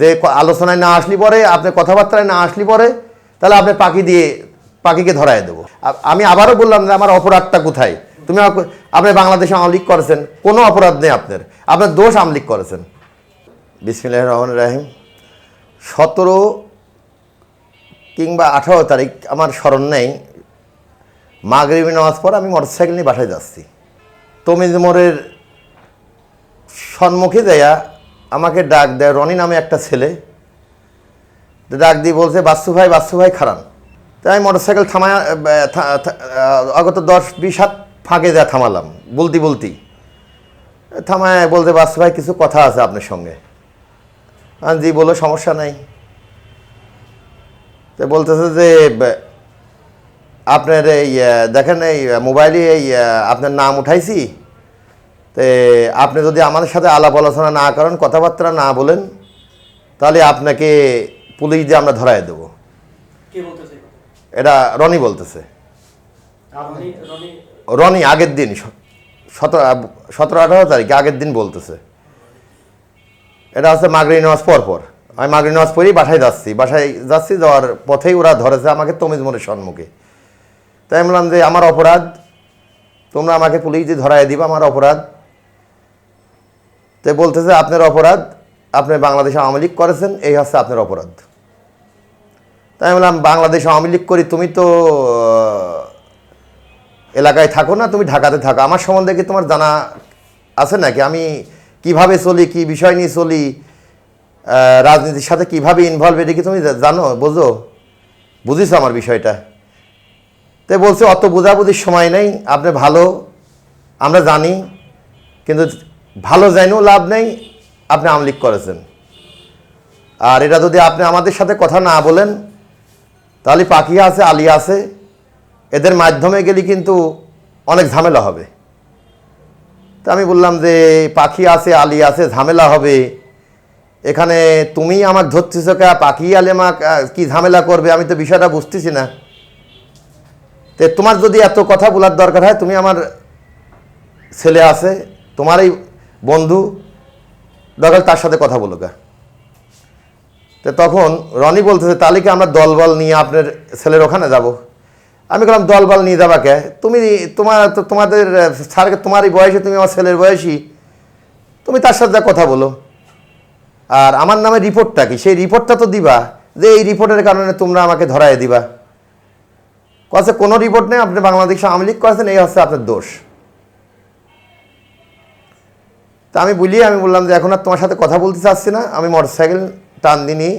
যে আলোচনায় না আসলি পরে, আপনি কথাবার্তায় না আসলি পরে, তাহলে আপনি পাখি দিয়ে, পাখিকে ধরায় দেবো। আমি আবারও বললাম যে আমার অপরাধটা কোথায়? তুমি আপনি বাংলাদেশে আমলিক করেছেন, কোনো অপরাধ নেই আপনার। আপনার দোষ আমলিক করেছেন। বিসমিল্লাহ রহমান রাহিম। সতেরো কিংবা আঠারো তারিখ আমার স্মরণ নেই। মাগরিবি নামাজ পর আমি মোটরসাইকেল নিয়ে বাসায় যাচ্ছি। তমিজ মোড়ের সম্মুখে দেয়া আমাকে ডাক দেয়, রনি নামে একটা ছেলে। ডাক দিয়ে বলছে, বাস্তু ভাই বাস্তু ভাই খারান তাই আমি মোটরসাইকেল থামায় অগত দশ বিশ হাত ফাঁকে যা থামালাম, বলতি বলতি। থামায় বলতে বাস্তু ভাই, কিছু কথা আছে আপনার সঙ্গে। জি, বলো, সমস্যা নাই। তো বলতেছে যে আপনার এই দেখেন এই, মোবাইলে এই আপনার নাম উঠাইছি তে আপনি যদি আমাদের সাথে আলাপ আলোচনা না করেন কথাবার্তা না বলেন তাহলে আপনাকে পুলিশ দিয়ে আমরা ধরায় দেবো? এটা রনি বলতেছে। রনি আগের দিন সতেরো সতেরো আঠারো তারিখে আগের দিন বলতেছে। এটা হচ্ছে মাগরি নামাজ পর পর। আমি মাগরি নামাজ পরেই বাসায় যাচ্ছি। বাসায় যাচ্ছি যাওয়ার পথেই ওরা ধরেছে আমাকে তমিজ মনের সম্মুখে। তাই আমি বললাম যে আমার অপরাধ তোমরা আমাকে পুলিশ দিয়ে ধরায় দিবা আমার অপরাধ। তো বলতেছে, আপনার অপরাধ, আপনি বাংলাদেশে আওয়ামী লীগ করেছেন, এই হচ্ছে আপনার অপরাধ। তাই বললাম, বাংলাদেশে আওয়ামী লীগ করি, তুমি তো এলাকায় থাকো না, তুমি ঢাকাতে থাকো। আমার সম্বন্ধে কি তোমার জানা আছে নাকি? আমি কীভাবে চলি, কি বিষয় নিয়ে চলি রাজনীতির সাথে কীভাবে ইনভলভ এটা কি তুমি জানো, বোঝো? বুঝিস আমার বিষয়টা? তো বলছে, অত বোঝাবুঝির সময় নেই, আপনি ভালো, আমরা জানি, কিন্তু ভালো জানিও লাভ নেই, আপনি আমলিক করেছেন। আর এটা যদি আপনি আমাদের সাথে কথা না বলেন, তাহলে পাখি আছে, আলী আছে, এদের মাধ্যমে গেলে কিন্তু অনেক ঝামেলা হবে। তা আমি বললাম যে, পাখি আছে, আলী আছে, ঝামেলা হবে। এখানে তুমি আমার ধরতেছ কা, পাখি আলে আলেমা কি ঝামেলা করবে? আমি তো বিষয়টা বুঝতেছি না। তে তোমার যদি এত কথা বলার দরকার হয়, তুমি আমার ছেলে আছে তোমারই বন্ধু, দরকার তার সাথে কথা বলো গা তো তখন রনি বলতেছে তাহলে কি আমরা দলবল নিয়ে আপনার ছেলের ওখানে যাব। আমি বললাম, দলবল নিয়ে যাবা কে? তুমি তোমার তো তোমাদের স্যারকে তোমারই বয়সী, তুমি আমার ছেলের বয়সী। তুমি তার সাথে কথা বলো। আর আমার নামে রিপোর্টটা কি? সেই রিপোর্টটা তো দিবা, যে এই রিপোর্টের কারণে তোমরা আমাকে ধরায় দিবা। কাছে কোনো রিপোর্ট নেই, আপনি বাংলাদেশ আওয়ামী লীগ করেছেন, এই হচ্ছে আপনার দোষ। তা আমি বলি আমি বললাম যে এখন আর তোমার সাথে কথা বলতে চাচ্ছি না। আমি মোটরসাইকেল টান দিনই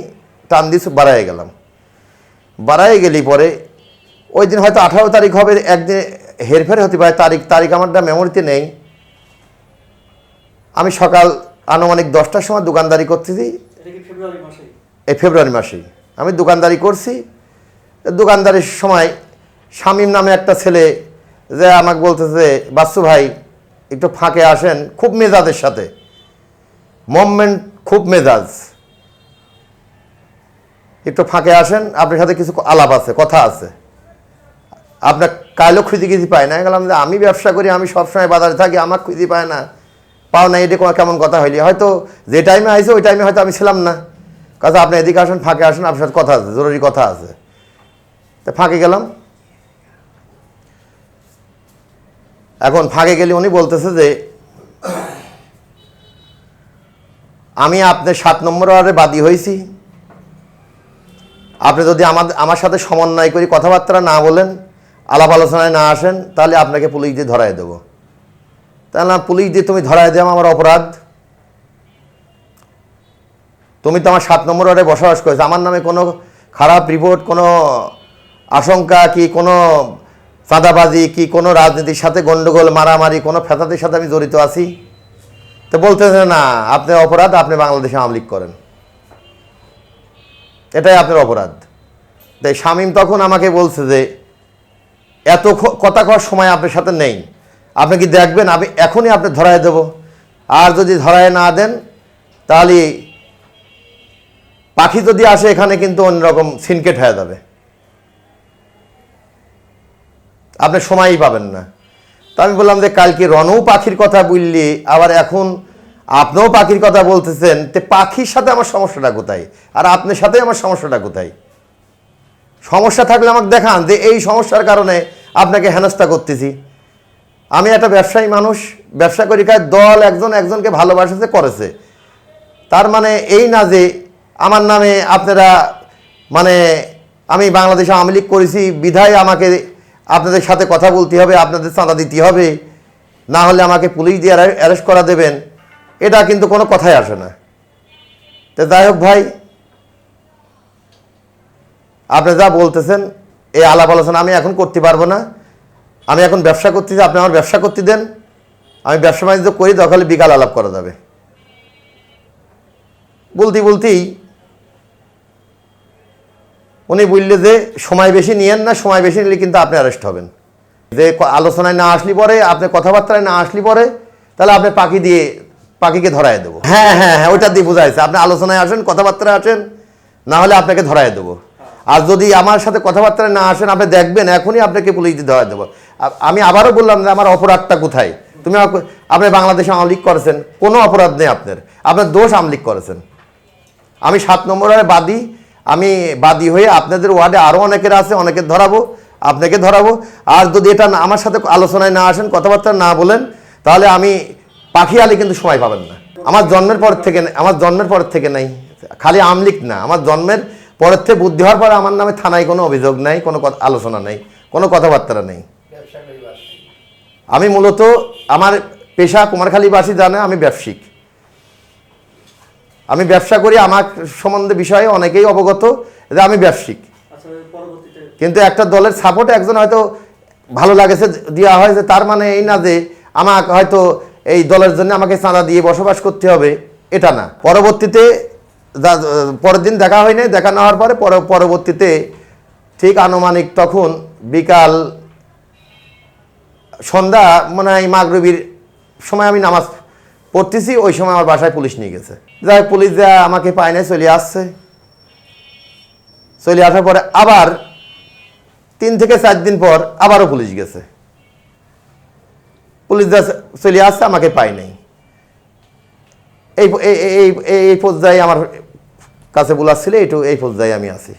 টান দিয়ে বাড়ায় গেলাম। বাড়ায় গেলি পরে ওই দিন হয়তো আঠারো তারিখ হবে একদিন হেরফের হতে পারে তারিখ তারিখ আমারটা মেমোরিতে নেই। আমি সকাল আনুমানিক দশটার সময় দোকানদারি করতেছি। এই ফেব্রুয়ারি মাসেই। আমি দোকানদারি করছি। দোকানদারির সময় শামীম নামে একটা ছেলে যে আমাকে বলতেছে বাসু ভাই একটু ফাঁকে আসেন, খুব মেজাজের সাথে। মুভমেন্ট খুব মেজাজ। একটু ফাঁকে আসেন, আপনার সাথে কিছু আলাপ আছে, কথা আছে। আপনার কাইলো খুঁজে খুঁজি পায় না বললাম যে আমি ব্যবসা করি, আমি সবসময় বাজারে থাকি আমার খুঁজি পায় না। পাও না, এটা কেমন কথা হইলি। হয়তো যে টাইমে আইছে, ওই টাইমে হয়তো আমি ছিলাম না। কথা আপনি এদিকে আসেন, ফাঁকে আসেন, আপনার সাথে কথা আছে, জরুরি কথা আছে। তো ফাঁকে গেলাম। এখন ফাঁকে গেলে উনি বলতেছে যে আমি আপনার সাত নম্বর ওয়ার্ডে বাদী হয়েছি। আপনি যদি আমাদের আমার সাথে সমন্বয় করি কথাবার্তা না বলেন আলাপ আলোচনায় না আসেন তাহলে আপনাকে পুলিশ দিয়ে ধরায় দেবো। তাহলে না, পুলিশ দিয়ে তুমি ধরায় দেওয়া আমার অপরাধ। তুমি তো আমার সাত নম্বর ওয়ার্ডে বসবাস করেছ। আমার নামে কোনো খারাপ রিপোর্ট কোনো আশঙ্কা কি কোনো চাঁদাবাজি কি কোনো রাজনীতির সাথে গন্ডগোল, মারামারি, কোনো ফেতাদের সাথে আমি জড়িত আছি? তো বলতেছে, না, আপনি অপরাধ, আপনি বাংলাদেশে আমলিক করেন। এটাই আপনার অপরাধ। তাই শামীম তখন আমাকে বলছে যে, এত কথা কওয়ার সময় আপনার সাথে নেই। আপনি কি দেখবেন? আমি এখনই আপনি ধরায় দেব। আর যদি ধরায় না দেন, তাহলে পাখি যদি আসে এখানে কিন্তু অন্যরকম সিনকেট হয়ে যাবে। আপনি সময়ই পাবেন না। তা আমি বললাম যে, কালকে রনও পাখির কথা বললি, আবার এখন আপনিও পাখির কথা বলতেছেন, তে পাখির সাথে আমার সমস্যাটা কোথায়? আর আপনার সাথে আমার সমস্যাটা কোথায়? সমস্যা থাকলে আমাকে দেখান যে, এই সমস্যার কারণে আপনাকে হেনস্থা করতেছি। আমি একটা ব্যবসায়ী মানুষ, ব্যবসা করি খায় দল একজন একজনকে ভালোবাসেছে, করেছে। তার মানে এই না যে, আমার নামে আপনারা মানে আমি বাংলাদেশে আওয়ামী লীগ করেছি, বিধায় আমাকে আপনাদের সাথে কথা বলতে হবে, আপনাদের চাঁদা দিতে হবে। না হলে আমাকে পুলিশ দিয়ে অ্যারেস্ট করা দেবেন। এটা কিন্তু কোনো কথাই আসে না। তো যাই হোক ভাই, আপনি যা বলতেছেন, এই আলাপ আলোচনা আমি এখন করতে পারব না। আমি এখন ব্যবসা করতেছি আপনি আমার ব্যবসা করতে দেন। আমি ব্যবসা বাণিজ্য করি দখলে বিকাল আলাপ করা যাবে। বলতে বলতেই উনি বললে যে, সময় বেশি নিয়েন না, সময় বেশি নিলে কিন্তু আপনি অ্যারেস্ট হবেন। যে আলোচনায় না আসলি পরে, আপনি কথাবার্তায় না আসলি পরে, তাহলে আপনি পাখি দিয়ে, পাখিকে ধরায় দেবো। হ্যাঁ হ্যাঁ হ্যাঁ ওইটা দিয়ে বোঝাইছে। আপনি আলোচনায় আসেন, কথাবার্তায় আসেন, না হলে আপনাকে ধরায় দেবো। আর যদি আমার সাথে কথাবার্তায় না আসেন, আপনি দেখবেন, এখনই আপনাকে পুলিশ দিয়ে ধরায় দেবো। আমি আবারও বললাম যে, আমার অপরাধটা কোথায়? তুমি আপনি বাংলাদেশে আমলিক করেছেন, কোনো অপরাধ নেই আপনার। আপনার দোষ আমলিক করেছেন। আমি সাত নম্বরের বাদী আমি বাদী হয়ে আপনাদের ওয়ার্ডে আরও অনেকের আছে, অনেকে ধরাবো, আপনাকে ধরাবো। আর যদি এটা আমার সাথে আলোচনায় না আসেন, কথাবার্তা না বলেন, তাহলে আমি পাখি আলি কিন্তু সময় পাবেন না। আমার জন্মের পর থেকে আমার জন্মের পর থেকে নাই। খালি আমলিক না। আমার জন্মের পরের থেকে বুদ্ধি হওয়ার পরে আমার নামে থানায় কোনো অভিযোগ নাই, কোনো আলোচনা নেই, কোনো কথাবার্তা নেই। আমি মূলত আমার পেশা কুমারখালীবাসী জানে, আমি ব্যবসায়িক। আমি ব্যবসা করি আমার সম্বন্ধে বিষয়ে অনেকেই অবগত যে আমি ব্যবসায়িক। আচ্ছা কিন্তু একটা দলের সাপোর্ট একজন হয়তো ভালো লাগেছে দেওয়া হয় যে তার মানে এই না যে আমাকে হয়তো এই দলের জন্য আমাকে চাঁদা দিয়ে বসবাস করতে হবে এটা না। পরবর্তীতে পরের দিন দেখা হয়নি দেখা না হওয়ার পরে পর- পরবর্তীতে ঠিক আনুমানিক তখন বিকাল সন্ধ্যা মনে হয় মাগরবির সময় আমি নামাজ পড়তেছি, ওই সময় আমার বাসায় পুলিশ নিয়ে গেছে। যাই পুলিশ যা আমাকে পায় নাই, চলে আসছে। চলে আসার পরে আবার তিন থেকে চার দিন পর আবারও পুলিশ গেছে। পুলিশ যা চলে আসছে, আমাকে পাই নাই। এই এই এই, এই- এই পর্যায়ে আমার কাছে বলার ছিল এইটু এই পর্যায়ে আমি আছি।